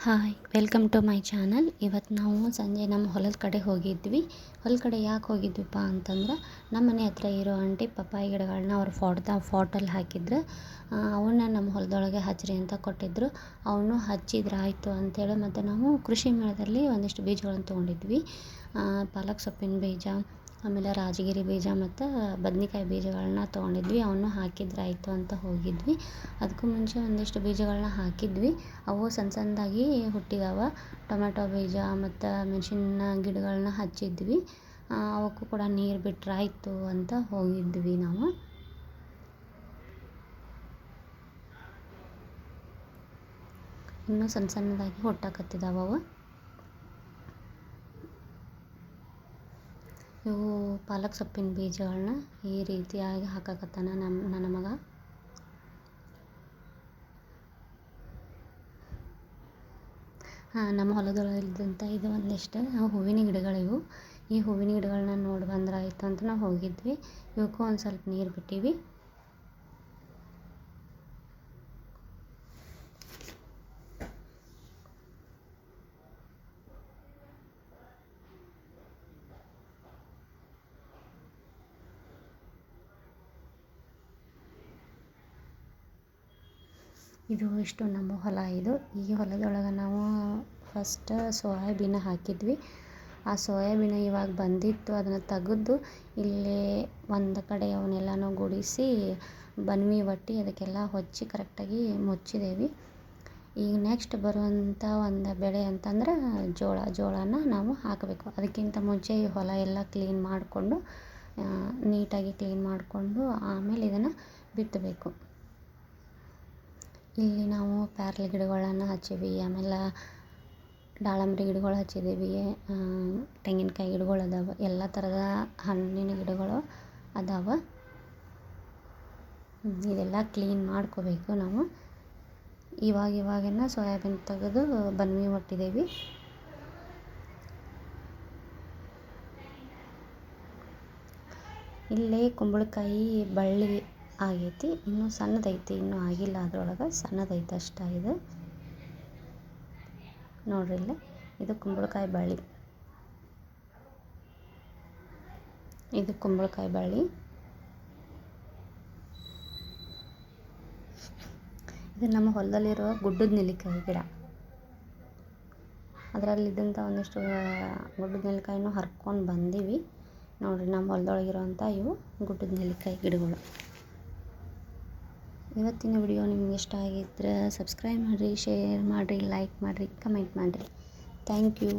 Hi welcome to my channel ಇವತ್ತು ನಾವು ಸಂಜೆ ನಮ್ಮ ಹೊಲದ ಕಡೆ ಹೋಗಿದ್ವಿ. ಹೊಲ ಕಡೆ ಯಾಕೆ ಹೋಗಿದ್ವಿಪ್ಪ ಅಂತಂದ್ರೆ, ನಮ್ಮ ಮನೆ ಹತ್ರ ಇರೋ ಆಂಟಿ ಪಪ್ಪಾಯಿ ಗಿಡಗಳನ್ನ ಅವ್ರು ಫೋಟ್ದ ಫೋಟಲ್ಲಿ ಹಾಕಿದ್ರು. ಅವನ್ನ ನಮ್ಮ ಹೊಲದೊಳಗೆ ಹಚ್ಚಿರಿ ಅಂತ ಕೊಟ್ಟಿದ್ದರು ಅವನು ಹಚ್ಚಿದ್ರೆ ಆಯಿತು ಅಂಥೇಳಿ ಮತ್ತು ನಾವು ಕೃಷಿ ಮೇಳದಲ್ಲಿ ಒಂದಿಷ್ಟು ಬೀಜಗಳನ್ನು ತೊಗೊಂಡಿದ್ವಿ. ಪಾಲಕ್ ಸೊಪ್ಪಿನ ಬೀಜ ಆಮೇಲೆ ರಾಜಗಿರಿ ಬೀಜ ಮತ್ತು ಬದ್ನೆಕಾಯಿ ಬೀಜಗಳನ್ನ ತೊಗೊಂಡಿದ್ವಿ. ಅವನ್ನು ಹಾಕಿದ್ರೆ ಆಯಿತು ಅಂತ ಹೋಗಿದ್ವಿ. ಅದಕ್ಕೂ ಮುಂಚೆ ಒಂದಿಷ್ಟು ಬೀಜಗಳನ್ನ ಹಾಕಿದ್ವಿ. ಅವು ಸಣ್ಣ ಸಣ್ಣದಾಗಿ ಹುಟ್ಟಿದಾವೆ. ಟೊಮೆಟೊ ಬೀಜ ಮತ್ತು ಮೆಣಸಿನ ಗಿಡಗಳನ್ನ ಹಚ್ಚಿದ್ವಿ. ಅವಕ್ಕೂ ಕೂಡ ನೀರು ಬಿಟ್ರೆ ಆಯಿತು ಅಂತ ಹೋಗಿದ್ವಿ ನಾವು. ಇನ್ನೂ ಸಣ್ಣ ಸಣ್ಣದಾಗಿ ಹುಟ್ಟಾಕತ್ತಿದಾವೆ ಅವು. ಇವು ಪಾಲಕ್ ಸೊಪ್ಪಿನ ಬೀಜಗಳನ್ನ ಈ ರೀತಿಯಾಗಿ ಹಾಕಕತ್ತಾನ ನಮ್ಮ ನನ್ನ ಮಗ. ಹಾಂ ನಮ್ಮ ಹೊಲದೊಳಗಿದ್ದಂಥ ಇದು ಒಂದಿಷ್ಟು ಹೂವಿನ ಗಿಡಗಳಿವು. ಈ ಹೂವಿನ ಗಿಡಗಳನ್ನ ನೋಡಿ ಬಂದ್ರೆ ಆಯಿತು ಅಂತ ನಾವು ಹೋಗಿದ್ವಿ. ಇವಕ್ಕೂ ಒಂದು ಸ್ವಲ್ಪ ನೀರು ಬಿಟ್ಟಿವಿ. ಇದು ಇಷ್ಟು ನಮ್ಮ ಹೊಲ. ಇದು ಈ ಹೊಲದೊಳಗೆ ನಾವು ಫಸ್ಟ್ ಸೋಯಾಬೀನ ಹಾಕಿದ್ವಿ. ಆ ಸೋಯಾಬೀನ ಇವಾಗ ಬಂದಿತ್ತು. ಅದನ್ನು ತೆಗೆದು ಇಲ್ಲಿ ಒಂದು ಕಡೆ ಅವನ್ನೆಲ್ಲನೂ ಗುಡಿಸಿ, ಬನ್ವಿ ಒಟ್ಟಿ ಅದಕ್ಕೆಲ್ಲ ಹೊಚ್ಚಿ ಕರೆಕ್ಟಾಗಿ ಮುಚ್ಚಿದ್ದೇವೆ ಈಗ ನೆಕ್ಸ್ಟ್ ಬರುವಂಥ ಒಂದು ಬೆಳೆ ಅಂತಂದ್ರೆ ಜೋಳ. ಜೋಳನ ನಾವು ಹಾಕಬೇಕು. ಅದಕ್ಕಿಂತ ಮುಂಚೆ ಈ ಹೊಲ ಎಲ್ಲ ಕ್ಲೀನ್ ಮಾಡಿಕೊಂಡು ನೀಟಾಗಿ ಕ್ಲೀನ್ ಮಾಡಿಕೊಂಡು ಆಮೇಲೆ ಇದನ್ನು ಬಿತ್ತಬೇಕು. ಇಲ್ಲಿ ನಾವು ಪ್ಯಾರ್ಲೆ ಗಿಡಗಳನ್ನು ಹಚ್ಚೀವಿ ಆಮೇಲೆ ದಾಳಂಬ್ರಿ ಗಿಡಗಳು ಹಚ್ಚಿದ್ದೀವಿ ತೆಂಗಿನಕಾಯಿ ಗಿಡಗಳು ಅದಾವೆ, ಎಲ್ಲ ಥರದ ಹಣ್ಣಿನ ಗಿಡಗಳು ಅದಾವೆ. ಇದೆಲ್ಲ ಕ್ಲೀನ್ ಮಾಡ್ಕೋಬೇಕು ನಾವು. ಇವಾಗ ಇವಾಗೆಲ್ಲ ಸೋಯಾಬೀನ್ ತೆಗೆದು ಬನ್ನಿ ಒಟ್ಟಿದ್ದೀವಿ. ಇಲ್ಲೇ ಕುಂಬಳಕಾಯಿ ಬಳ್ಳಿ ಆಗೈತಿ, ಇನ್ನೂ ಸಣ್ಣದೈತಿ, ಇನ್ನೂ ಆಗಿಲ್ಲ ಅದ್ರೊಳಗೆ ಸಣ್ಣದೈತೆ ಅಷ್ಟೇ ಇದು. ನೋಡ್ರಿ ಇಲ್ಲಿ, ಇದು ಕುಂಬಳಕಾಯಿ ಬಳ್ಳಿ ಇದು ಕುಂಬಳಕಾಯಿ ಬಳ್ಳಿ ಇದು ನಮ್ಮ ಹೊಲದಲ್ಲಿರುವ ಗುಡ್ಡದ ನೆಲ್ಲಿಕಾಯಿ ಗಿಡ. ಅದರಲ್ಲಿದ್ದಂಥ ಒಂದಿಷ್ಟು ಗುಡ್ಡದ ನೆಲ್ಲಿಕಾಯಿನೂ ಹರ್ಕೊಂಡು ಬಂದೀವಿ. ನೋಡಿರಿ ನಮ್ಮ ಹೊಲದೊಳಗಿರುವಂಥ ಇವು ಗುಡ್ಡದ ನೆಲ್ಲಿಕಾಯಿ ಗಿಡಗಳು. ಇವತ್ತಿನ ವಿಡಿಯೋ ನಿಮ್ಗೆ ಇಷ್ಟ ಆಗಿದ್ರೆ ಸಬ್ಸ್ಕ್ರೈಬ್ ಮಾಡಿರಿ ಶೇರ್ ಮಾಡಿರಿ ಲೈಕ್ ಮಾಡಿರಿ ಕಮೆಂಟ್ ಮಾಡಿರಿ. Thank you